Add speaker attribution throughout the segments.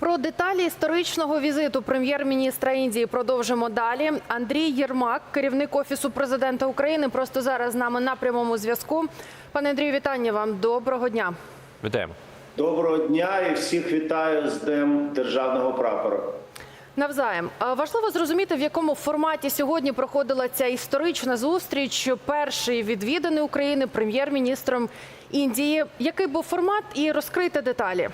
Speaker 1: Про деталі історичного візиту прем'єр-міністра Індії продовжимо далі. Андрій Єрмак, керівник офісу президента України, просто зараз з нами на прямому зв'язку. Пане Андрію, вітання вам. Доброго дня.
Speaker 2: Вітаємо.
Speaker 3: Доброго дня і всіх вітаю з Днем Державного прапора.
Speaker 1: Навзаєм важливо зрозуміти, в якому форматі сьогодні проходила ця історична зустріч. Перший відвіданий України прем'єр-міністром Індії. Який був формат і розкрити деталі?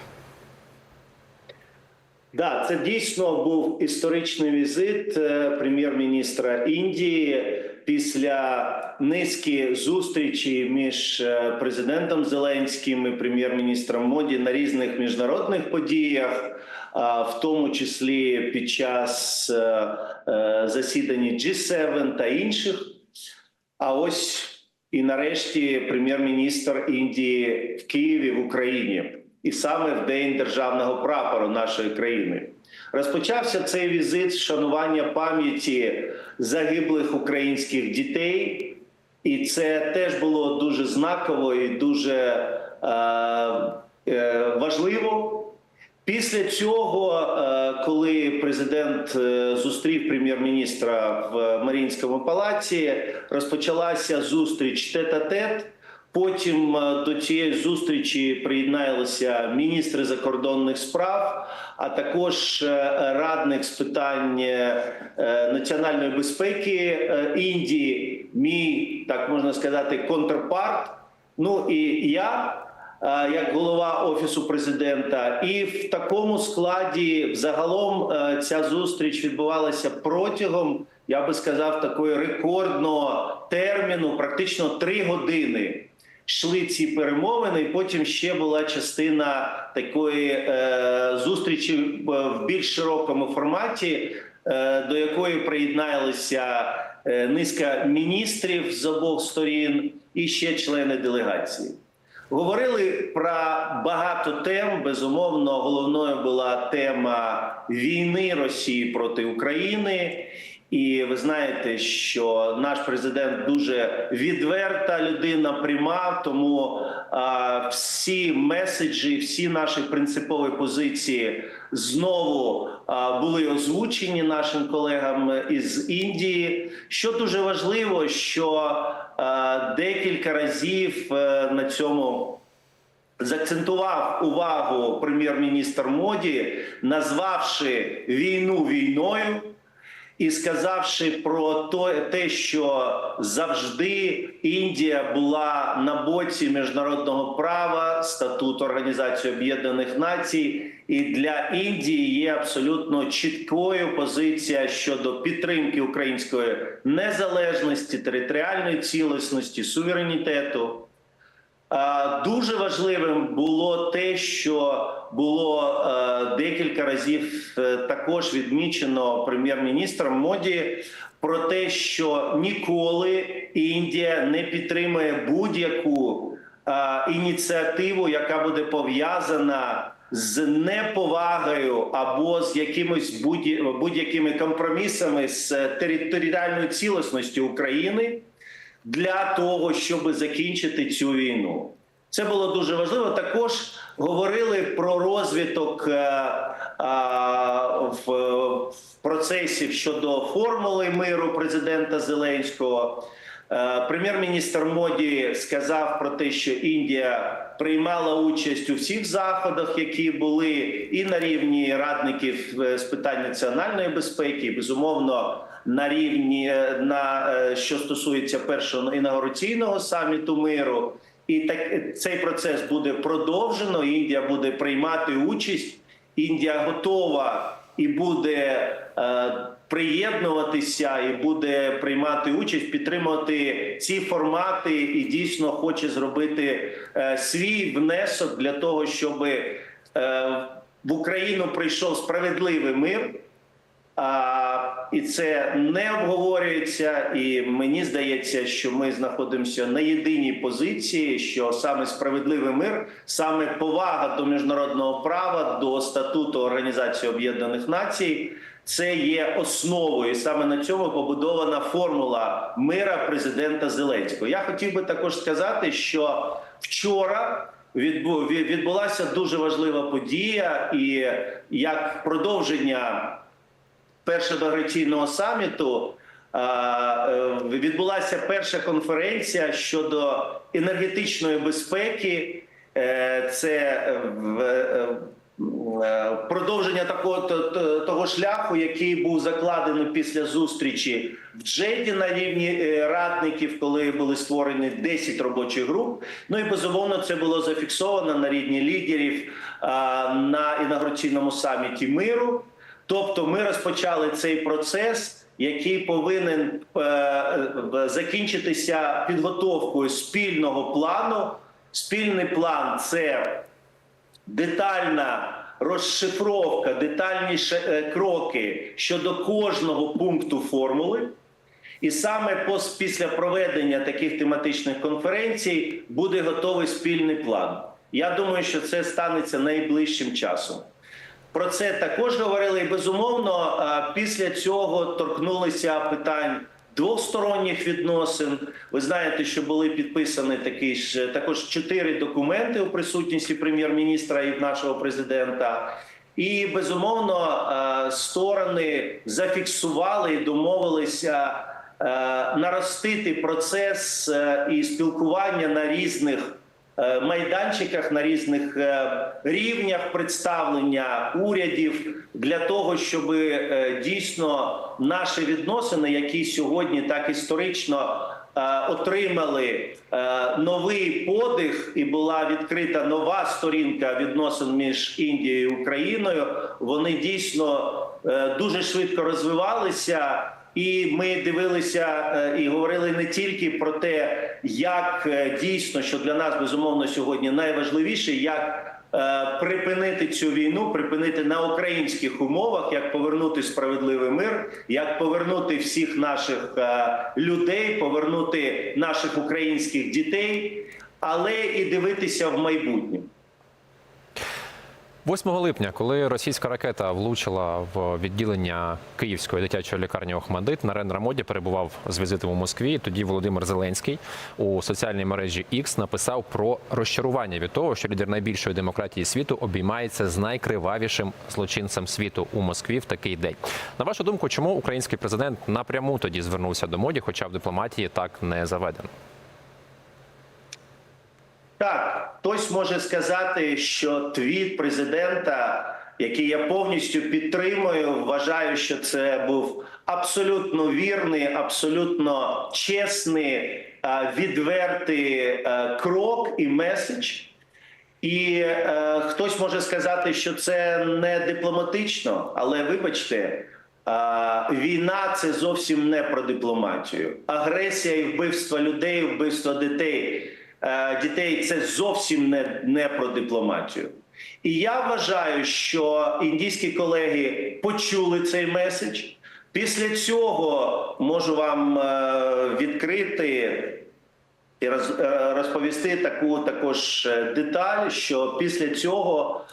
Speaker 3: Да, це дійсно був історичний візит е, прем'єр-міністра Індії після низки зустрічей між е, президентом Зеленським і прем'єр-міністром Моді на різних міжнародних подіях, в тому числі під час е, засідань G7 та інших. А ось і нарешті прем'єр-міністр Індії в Києві в Україні, і саме в день державного прапору нашої країни. Розпочався цей візит з шанування пам'яті загиблих українських дітей, і це теж було дуже знаково і дуже е, е, важливо. Після цього, е, коли президент е, зустрів прем'єр-міністра в Маріїнському палаці, розпочалася зустріч тет-а-тет. Потім е, до цієї зустрічі приєдналися міністри закордонних справ, а також е, радник з питань е, національної безпеки Індії, мій так можна сказати, контрпарт. Ну і я як голова офісу президента, і в такому складі взагалом ця зустріч відбувалася протягом, я би сказав, такої рекордного терміну, практично три години. Йшли ці перемовини, і потім ще була частина такої е, зустрічі в більш широкому форматі, е, до якої приєдналися е, низка міністрів з обох сторін і ще члени делегації. Говорили про багато тем. Безумовно, головною була тема війни Росії проти України. І ви знаєте, що наш президент дуже відверта людина, пряма. Тому а, всі меседжі, всі наші принципові позиції знову а, були озвучені нашим колегам із Індії. Що дуже важливо, що а, декілька разів е, на цьому Закцентував увагу прем'єр-міністр Моді, назвавши війну війною і сказавши про те, що завжди Індія була на боці міжнародного права, статут Організації Об'єднаних Націй, і для Індії є абсолютно чіткою позиція щодо підтримки української незалежності, територіальної цілісності, суверенітету. А, Дуже важливим було те, що було е, декілька разів е, також відмічено прем'єр-міністром Моді про те, що ніколи Індія не підтримує будь-яку е, ініціативу, яка буде пов'язана з неповагою або з якимось будь- будь-якими компромісами з територіальною цілісністю України для того, щоб закінчити цю війну. Це було дуже важливо. Також говорили про розвиток е, а, в, процесі щодо формули миру президента Зеленського. Е, Прем'єр-міністр Моді сказав про те, що Індія приймала участь у всіх заходах, які були і на рівні радників е, з питань національної безпеки, безумовно, на рівні е, на е, що стосується першого інаугураційного саміту миру. І так цей процес буде продовжено. Індія буде приймати участь. Індія готова і буде е, приєднуватися, і буде приймати участь, підтримувати ці формати, і дійсно хоче зробити е, свій внесок для того, щоб е, в Україну прийшов справедливий мир. І це не обговорюється, і мені здається, що ми знаходимося на єдиній позиції, що саме справедливий мир, саме повага до міжнародного права, до статуту Організації Об'єднаних Націй, це є основою. І саме на цьому побудована формула мира президента Зеленського. Я хотів би також сказати, що вчора відбу- відбулася дуже важлива подія, і як продовження першодограційного саміту е, відбулася перша конференція щодо енергетичної безпеки. Е, Це е, продовження такого то- то- того шляху, який був закладений після зустрічі в Джеді на рівні радників, коли були створені 10 робочих груп. Ну і безумовно це було зафіксовано на рівні лідерів на інаугураційному саміті миру. Тобто, ми розпочали цей процес, який повинен е, закінчитися підготовкою спільного плану. Спільний план це детальна розшифровка, детальніше е, кроки щодо кожного пункту формули. І саме після проведення таких тематичних конференцій буде готовий спільний план. Я думаю, що це станеться найближчим часом. Про це також говорили. І безумовно, е, після цього торкнулися питань двосторонніх відносин. Ви знаєте, що були підписані такі ж також чотири документи у присутності прем'єр-міністра і нашого президента. І безумовно е, сторони зафіксували і домовилися е, наростити процес і спілкування на різних майданчиках на різних е, рівнях представлення урядів для того, щоб е, дійсно наші відносини, які сьогодні так історично е, отримали е, новий подих, і була відкрита нова сторінка відносин між Індією і Україною. Вони дійсно е, дуже швидко розвивалися. І ми дивилися е, і говорили не тільки про те, як е, дійсно, що для нас безумовно сьогодні найважливіше, як е, припинити цю війну, припинити на українських умовах, як повернути справедливий мир, як повернути всіх наших е, людей, повернути наших українських дітей, але і дивитися в майбутнє.
Speaker 2: 8 липня, коли російська ракета влучила в відділення Київської дитячої лікарні Охмадит, Нарендра Моді перебував з візитом у Москві. Тоді Володимир Зеленський у соціальній мережі X написав про розчарування від того, що лідер найбільшої демократії світу обіймається з найкривавішим злочинцем світу у Москві в такий день. На вашу думку, чому український президент напряму тоді звернувся до моді, хоча в дипломатії так не заведено?
Speaker 3: Так, хтось може сказати, що твіт президента, який я повністю підтримую, вважаю, що це був абсолютно вірний, абсолютно чесний, відвертий крок і меседж. І е, хтось може сказати, що це не дипломатично, але вибачте, е, війна це зовсім не про дипломатію. Агресія і вбивство людей, вбивство дітей, дітей це зовсім не, не про дипломатію. І я вважаю, що індійські колеги почули цей меседж. Після цього можу вам е, відкрити і е, розповісти таку також е, деталь, що після цього е,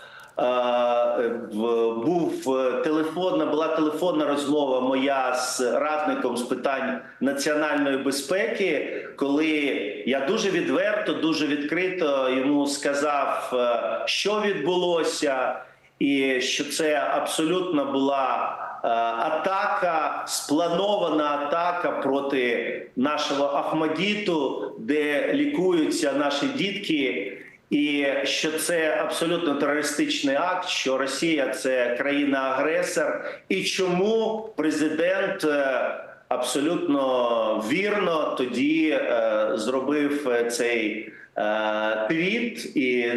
Speaker 3: був е, телефонна, була телефонна розмова моя з радником з питань національної безпеки, коли я дуже відверто, дуже відкрито йому сказав, е, що відбулося, і що це абсолютно була е, атака, спланована атака проти нашого Ахмадіту, де лікуються наші дітки. І що це абсолютно терористичний акт, що Росія це країна-агресор, і чому президент е, абсолютно вірно тоді е, зробив е, цей твіт і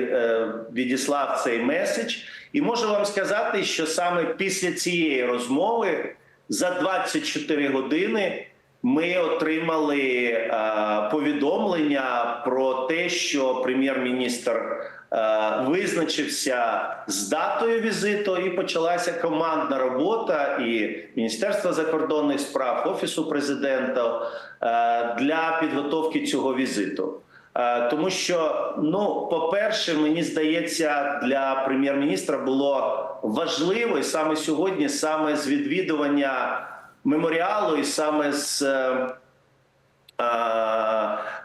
Speaker 3: відіслав цей меседж. І можу вам сказати, що саме після цієї розмови за 24 години ми отримали е, повідомлення про те, що прем'єр-міністр е, визначився з датою візиту, і почалася командна робота і Міністерства закордонних справ, офісу президента е, для підготовки цього візиту. Тому що, ну, по-перше, мені здається, для прем'єр-міністра було важливо і саме сьогодні, саме з відвідування меморіалу, і саме з е,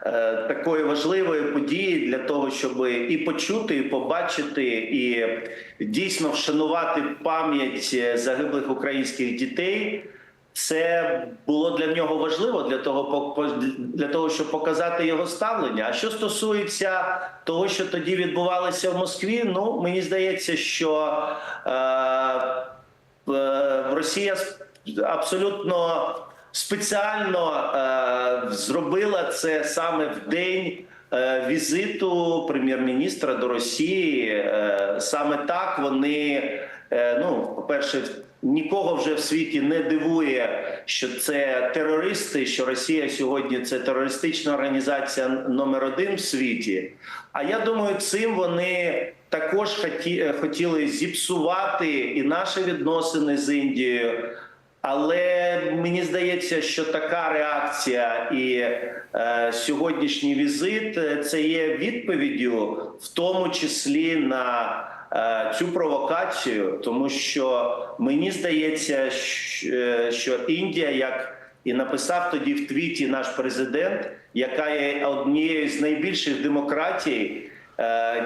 Speaker 3: е, такої важливої події для того, щоб і почути, і побачити, і дійсно вшанувати пам'ять загиблих українських дітей. Це було для нього важливо для того, для того, щоб показати його ставлення. А що стосується того, що тоді відбувалося в Москві, ну мені здається, що е, е, Росія абсолютно спеціально е, зробила це саме в день е, візиту прем'єр-міністра до Росії. Е, саме так вони, е, ну, по-перше, нікого вже в світі не дивує, що це терористи, що Росія сьогодні це терористична організація номер один в світі. А я думаю, цим вони також хотіли зіпсувати і наші відносини з Індією. Але мені здається, що така реакція і е, сьогоднішній візит е, це є відповіддю, в тому числі на е, цю провокацію, тому що мені здається, е, що Індія, як і написав тоді в твіті наш президент, яка є однією з найбільших демократій,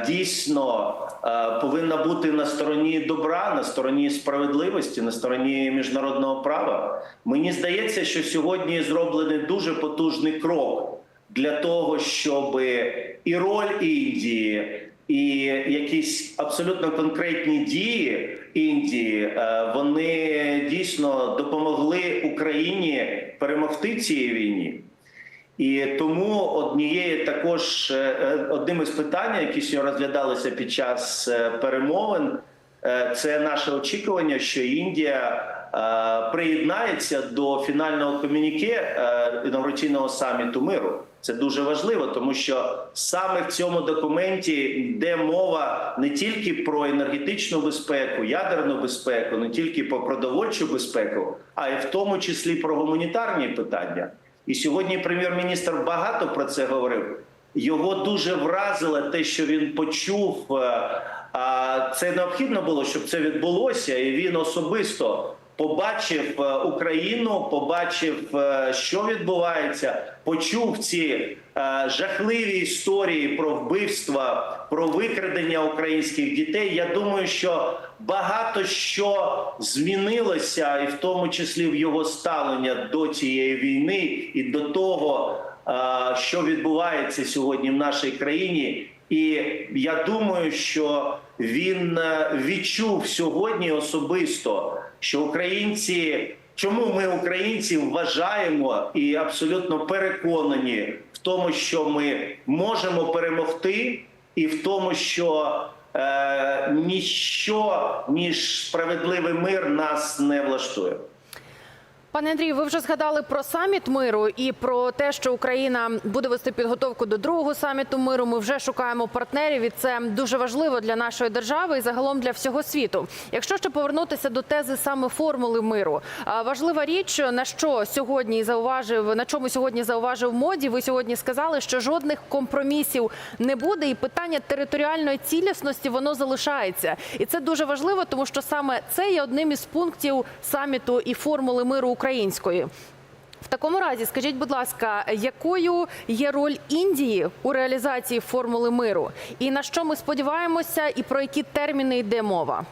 Speaker 3: дійсно е, повинна бути на стороні добра, на стороні справедливості, на стороні міжнародного права. Мені здається, що сьогодні зроблений дуже потужний крок для того, щоб і роль Індії. І якісь абсолютно конкретні дії Індії е, вони дійсно допомогли Україні перемогти цій війні. І тому однією також е, е, одним із питань, які сьогодні розглядалися під час е, перемовин, це наше очікування, що Індія приєднається до фінального комюніке інаугураційного саміту миру. Це дуже важливо, тому що саме в цьому документі йде мова не тільки про енергетичну безпеку, ядерну безпеку, не тільки про продовольчу безпеку, а й в тому числі про гуманітарні питання. І сьогодні прем'єр-міністр багато про це говорив. Його дуже вразило те, що він почув. е, А це необхідно було, щоб це відбулося, і він особисто побачив е, Україну, побачив, е, що відбувається, почув ці е, жахливі історії про вбивства, про викрадення українських дітей. Я думаю, що багато що змінилося, і в тому числі в його ставлення до цієї війни і до того, що відбувається сьогодні в нашій країні. І я думаю, що він відчув сьогодні особисто, що українці, чому ми українці вважаємо і абсолютно переконані в тому, що ми можемо перемогти, і в тому, що е, ніщо ніж справедливий мир нас не влаштує.
Speaker 1: Пане Андрію, ви вже згадали про саміт миру і про те, що Україна буде вести підготовку до другого саміту миру. Ми вже шукаємо партнерів, і це дуже важливо для нашої держави і загалом для всього світу. Якщо ще повернутися до тези саме формули миру, важлива річ, на що сьогодні зауважив, на чому сьогодні зауважив моді. Ви сьогодні сказали, що жодних компромісів не буде, і питання територіальної цілісності воно залишається. І це дуже важливо, тому що саме це є одним із пунктів саміту і формули миру української. В такому разі, скажіть, будь ласка, якою є роль Індії у реалізації формули миру, і на що ми сподіваємося, і про які терміни йде мова?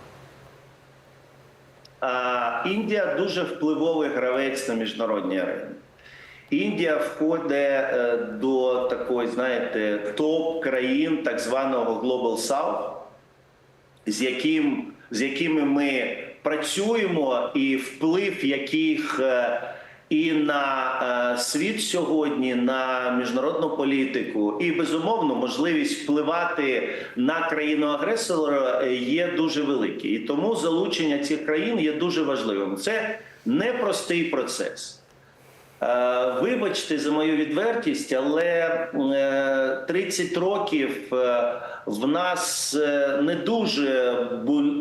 Speaker 3: Індія дуже впливовий гравець на міжнародній арені. Індія входить е, до такої, знаєте, топ країн так званого Global South, з яким з якими ми працюємо, і вплив яких е, і на е, світ сьогодні, на міжнародну політику, і безумовно можливість впливати на країну агресора е, є дуже великі. І тому залучення цих країн є дуже важливим. Це непростий процес. Вибачте за мою відвертість, але е, 30 років в нас не дуже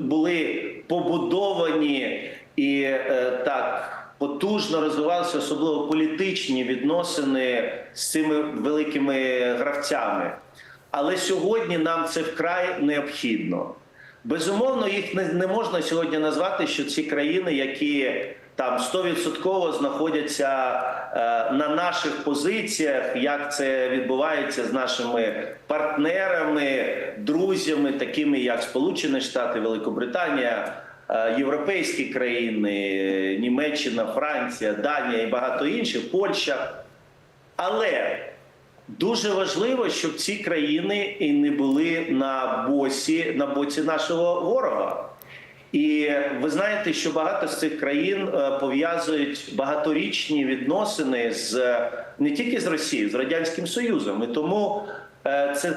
Speaker 3: були побудовані і е, так потужно розвивалися, особливо політичні відносини з цими великими гравцями. Але сьогодні нам це вкрай необхідно. Безумовно, їх не, можна сьогодні назвати, що ці країни, які там 100% знаходяться е, на наших позиціях, як це відбувається з нашими партнерами, друзями, такими як Сполучені Штати, Великобританія, е, європейські країни, Німеччина, Франція, Данія і багато інших, Польща. Але дуже важливо, щоб ці країни і не були на боці, на боці нашого ворога. І ви знаєте, що багато з цих країн е, пов'язують багаторічні відносини з не тільки з Росією, з радянським Союзом. І тому е, це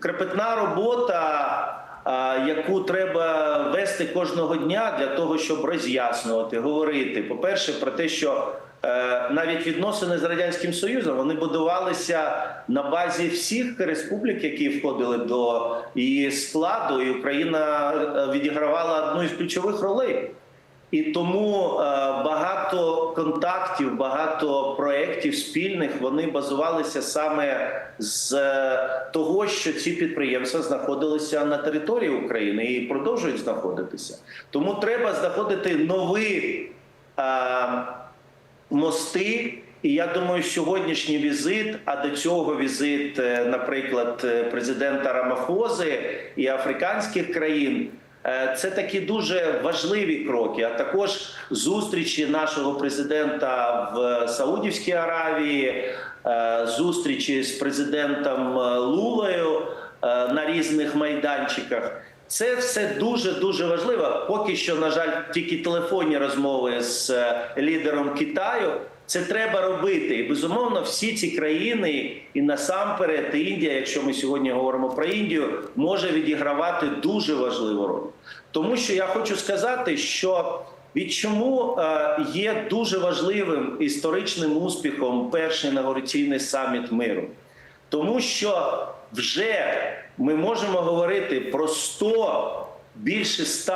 Speaker 3: крепетна робота, е, яку треба вести кожного дня для того, щоб роз'яснювати, говорити. По перше, про те, що е, навіть відносини з радянським Союзом вони будувалися на базі всіх республік, які входили до її складу, і Україна е, відігравала одну із ключових ролей. І тому е, багато контактів, багато проєктів спільних вони базувалися саме з е, того, що ці підприємства знаходилися на території України і продовжують знаходитися. Тому треба знаходити нові е, мости. І я думаю, сьогоднішній візит, а до цього візит, е, наприклад, е, президента Рамафози і африканських країн. е, Це такі дуже важливі кроки, а також зустрічі нашого президента в Саудівській Аравії, зустрічі з президентом Лулою е, на різних майданчиках. Це все дуже дуже важливо. Поки що, на жаль, тільки телефонні розмови з е, лідером Китаю. Це треба робити, і безумовно, всі ці країни, і насамперед Індія, якщо ми сьогодні говоримо про Індію, може відігравати дуже важливу роль. Тому що я хочу сказати, що від чому е, є дуже важливим історичним успіхом перший інаугураційний саміт миру, тому що вже ми можемо говорити про 100, більше 100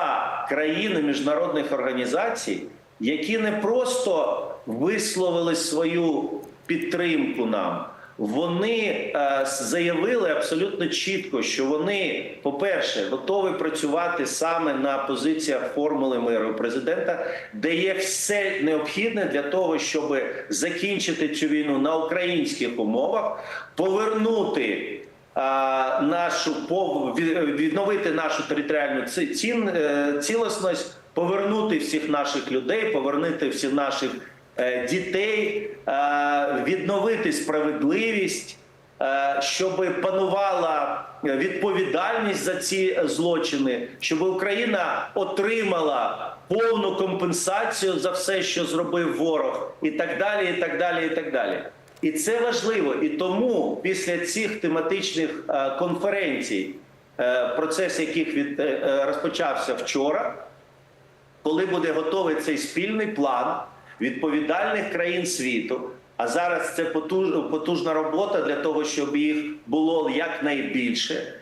Speaker 3: країн і міжнародних організацій, які не просто висловили свою підтримку нам. Вони е, заявили абсолютно чітко, що вони, по-перше, готові працювати саме на позиціях формули миру президента, де є все необхідне для того, щоб закінчити цю війну на українських умовах, повернути нашу пов- відновити нашу територіальну ці- цін, е, цілісність, повернути всіх наших людей, повернути всіх наших е, дітей, е, відновити справедливість, е, щоб панувала відповідальність за ці злочини, щоб Україна отримала повну компенсацію за все, що зробив ворог, і так далі, і так далі, і так далі. І це важливо. І тому після цих тематичних е, конференцій, е, процес яких від, е, розпочався вчора, коли буде готовий цей спільний план відповідальних країн світу. А зараз це потуж- потужна робота для того, щоб їх було якнайбільше.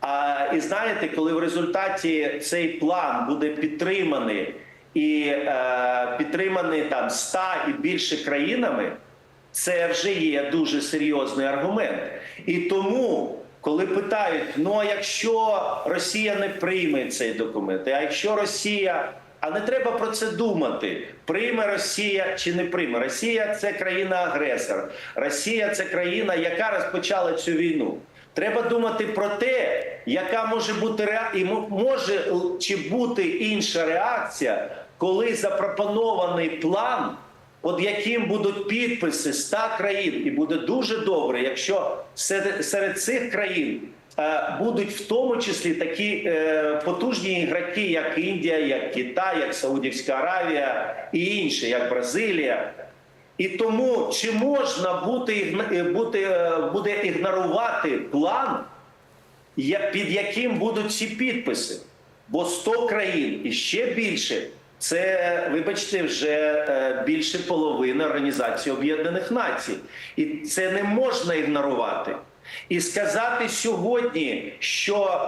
Speaker 3: А, і знаєте, коли в результаті цей план буде підтриманий і е, підтриманий там 100 і більше країнами, це вже є дуже серйозний аргумент. І тому, коли питають: ну а якщо Росія не прийме цей документ, а якщо Росія. А не треба про це думати. Прийме Росія чи не прийме. Росія це країна-агресор. Росія це країна, яка розпочала цю війну. Треба думати про те, яка може бути ре... і може чи бути інша реакція, коли запропонований план під яким будуть підписи 100 країн, і буде дуже добре, якщо серед, цих країн е, будуть в тому числі такі е, потужні ігроки, як Індія, як Китай, як Саудівська Аравія і інші, як Бразилія. І тому чи можна бути, е, бути, буде ігнорувати план, під яким будуть ці підписи. Бо 100 країн і ще більше це, вибачте, вже е, більше половини Організації Об'єднаних Націй. І це не можна ігнорувати. І сказати сьогодні, що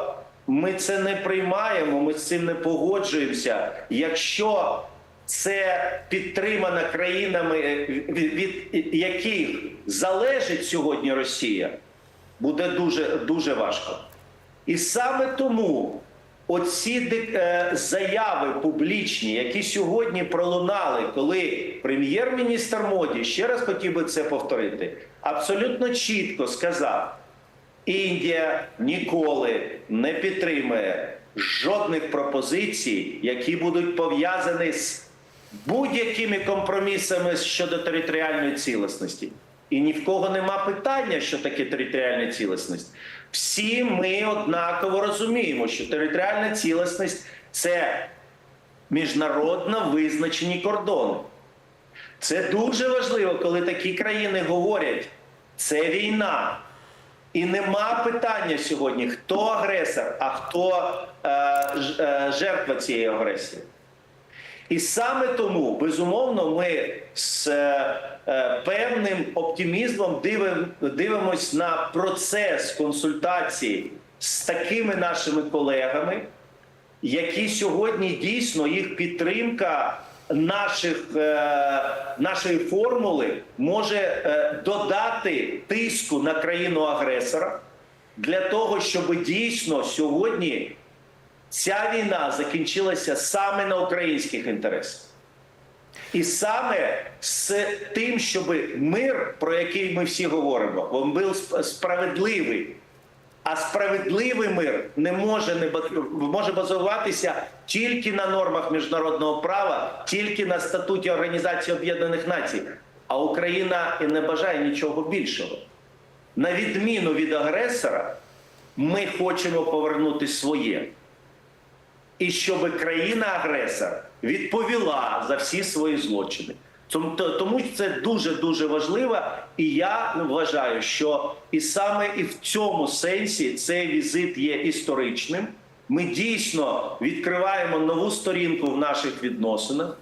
Speaker 3: ми це не приймаємо, ми з цим не погоджуємося. Якщо це підтримана країнами, е, від, яких залежить сьогодні Росія, буде дуже дуже важко. І саме тому Оці е, заяви публічні, які сьогодні пролунали, коли прем'єр-міністр Моді, ще раз хотів би це повторити, абсолютно чітко сказав: Індія ніколи не підтримує жодних пропозицій, які будуть пов'язані з будь-якими компромісами щодо територіальної цілісності. І ні в кого нема питання, що таке територіальна цілісність. Всі ми однаково розуміємо, що територіальна цілісність це міжнародно визначені кордони. Це дуже важливо, коли такі країни говорять, це війна. І нема питання сьогодні, хто агресор, а хто е, е, жертва цієї агресії. І саме тому, безумовно, ми з е, е, певним оптимізмом дивим, дивимось на процес консультації з такими нашими колегами, які сьогодні дійсно їх підтримка наших, е, нашої формули може додати тиску на країну агресора для того, щоб дійсно сьогодні ця війна закінчилася саме на українських інтересах. І саме з тим, щоб мир, про який ми всі говоримо, він був справедливий. А справедливий мир не може не може базуватися тільки на нормах міжнародного права, тільки на статуті Організації Об'єднаних Націй. А Україна і не бажає нічого більшого. На відміну від агресора, ми хочемо повернути своє. І щоб країна-агресор відповіла за всі свої злочини. Тому, це дуже дуже важливо, і я вважаю, що і саме і в цьому сенсі цей візит є історичним. Ми дійсно відкриваємо нову сторінку в наших відносинах.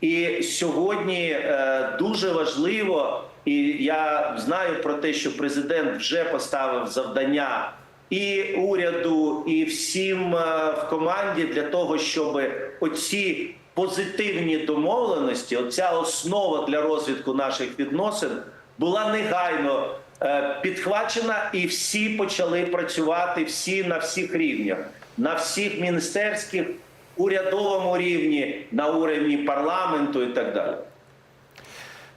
Speaker 3: І сьогодні е, дуже важливо, і я знаю про те, що президент вже поставив завдання і уряду, і всім е, в команді для того, щоб оці позитивні домовленості, оця основа для розвитку наших відносин була негайно е, підхвачена, і всі почали працювати всі на всіх рівнях, на всіх міністерських, урядовому рівні, на уровні парламенту і так далі.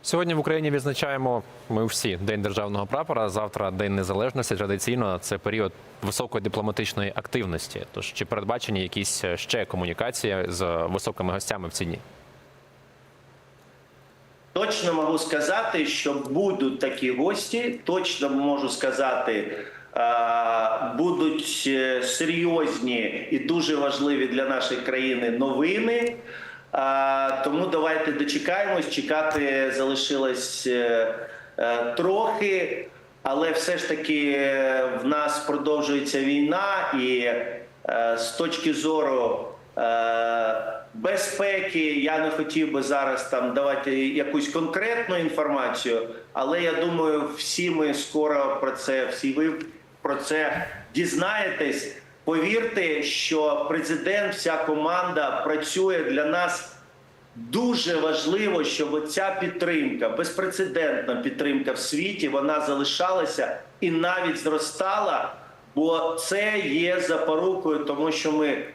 Speaker 2: Сьогодні в Україні відзначаємо ми всі День державного прапора. Завтра День Незалежності. Традиційно це період високої дипломатичної активності. Тож чи передбачені якісь ще комунікації з високими гостями в ці дні?
Speaker 3: Точно можу сказати, що будуть такі гості. Точно можу сказати, е, будуть е, серйозні і дуже важливі для нашої країни новини. Тому давайте дочекаємось. Чекати залишилось е, е, трохи, але все ж таки е, в нас продовжується війна, і з точки зору. Безпеки я не хотів би зараз там давати якусь конкретну інформацію, але я думаю, всі ми скоро про це, всі ви про це дізнаєтесь. Повірте, що президент, вся команда працює для нас дуже важливо, щоб ця підтримка, безпрецедентна підтримка в світі, вона залишалася і навіть зростала, бо це є запорукою, тому що ми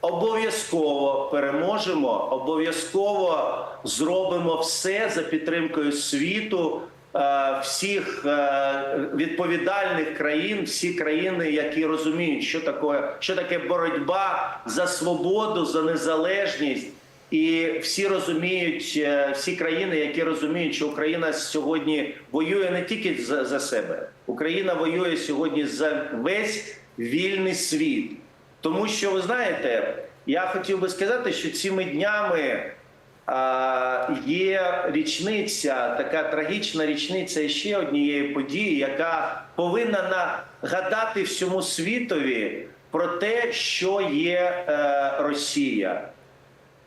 Speaker 3: обов'язково переможемо, обов'язково зробимо все за підтримкою світу. Е, Всіх е, відповідальних країн, всі країни, які розуміють, що таке, що таке боротьба за свободу, за незалежність, і всі розуміють, е, всі країни, які розуміють, що Україна сьогодні воює не тільки за, за себе, Україна воює сьогодні за весь вільний світ. Тому що ви знаєте, я хотів би сказати, що цими днями є річниця, така трагічна річниця ще однієї події, яка повинна нагадати всьому світові про те, що є е, Росія.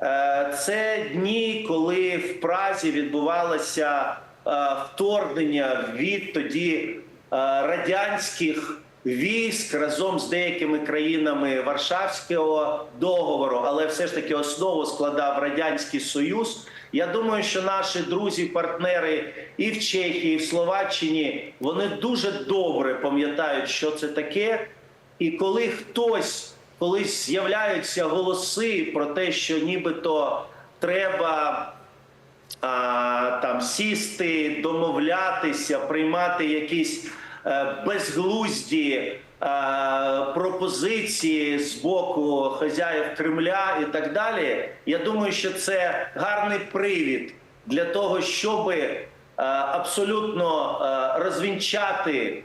Speaker 3: Е, Це дні, коли в Празі відбувалося е, вторгнення від тоді радянських військ разом з деякими країнами Варшавського договору, але все ж таки основу складав радянський союз. Я думаю, що наші друзі, партнери і в Чехії, і в Словаччині вони дуже добре пам'ятають, що це таке. І коли хтось коли з'являються голоси про те, що нібито треба а, там сісти, домовлятися, приймати якісь безглузді е, пропозиції з боку хазяїв Кремля і так далі. Я думаю, що це гарний привід для того, щоб абсолютно е, розвінчати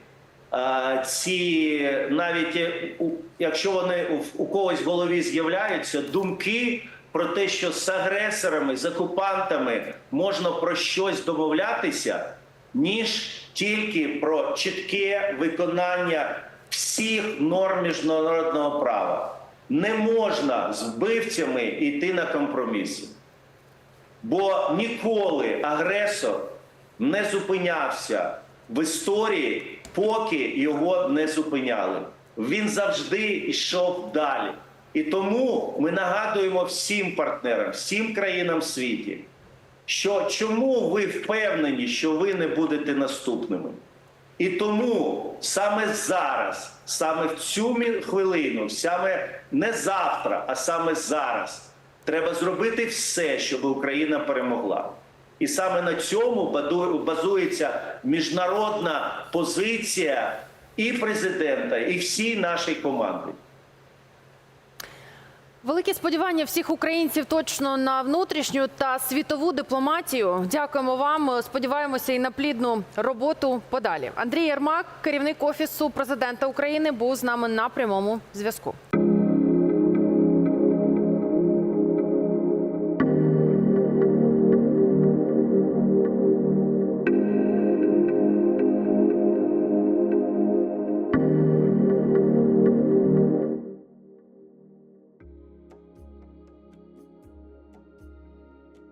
Speaker 3: е, ці навіть е, якщо вони у когось в голові з'являються думки про те, що з агресорами, з окупантами можна про щось домовлятися, ніж тільки про чітке виконання всіх норм міжнародного права. Не можна з вбивцями йти на компроміси. Бо ніколи агресор не зупинявся в історії, поки його не зупиняли. Він завжди йшов далі. І тому ми нагадуємо всім партнерам, всім країнам світі, що чому ви впевнені, що ви не будете наступними. І тому саме зараз, саме в цю хвилину, саме не завтра, а саме зараз, треба зробити все, щоб Україна перемогла. І саме на цьому базується міжнародна позиція і президента, і всій нашій команди.
Speaker 1: Великі сподівання всіх українців точно на внутрішню та світову дипломатію. Дякуємо вам. Сподіваємося і на плідну роботу подалі. Андрій Єрмак, керівник офісу президента України, був з нами на прямому зв'язку.